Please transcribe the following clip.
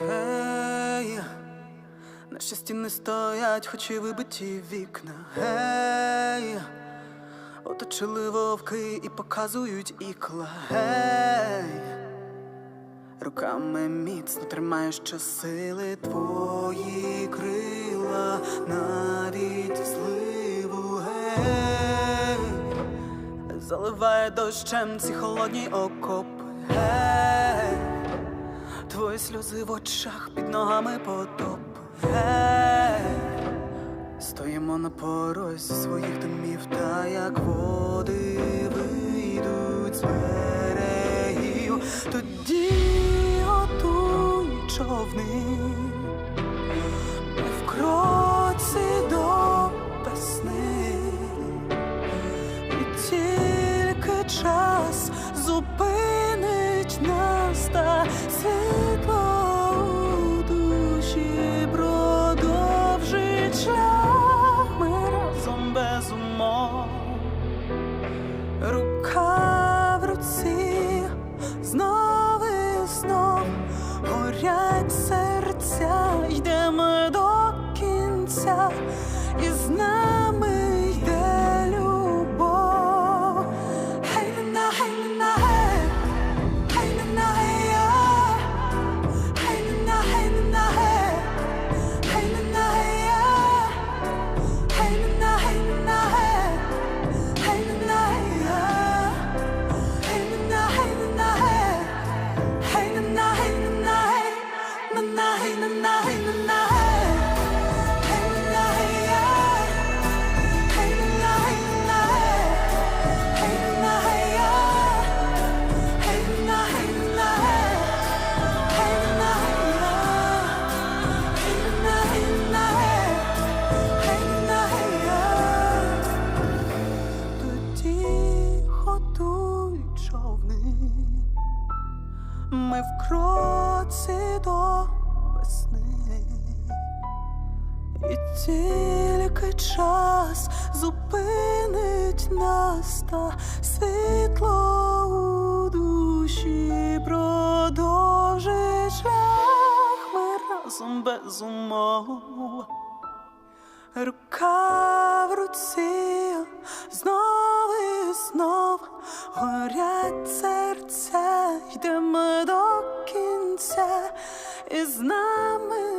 Гей, наші стіни стоять, хоч і вибиті вікна. Гей, оточили вовки і показують ікла. Гей, руками міцно тримаєш щосили твої крила, навіть в зливу. Гей, заливає дощем ці холодні окопи. Гей, Твої сльози в очах під ногами потоп. Гей, стоїмо на порозі своїх домів, та як води вийдуть з берегів, тоді готуй човни. В кроці до весни. І тільки час Тоді готуй човни. Ми в кроці до весни, і тільки час зупинить нас та світло у душі продовжить шлях ми разом без умов. Рука в руці знов і знов горять серця, йдемо до кінця, і з нами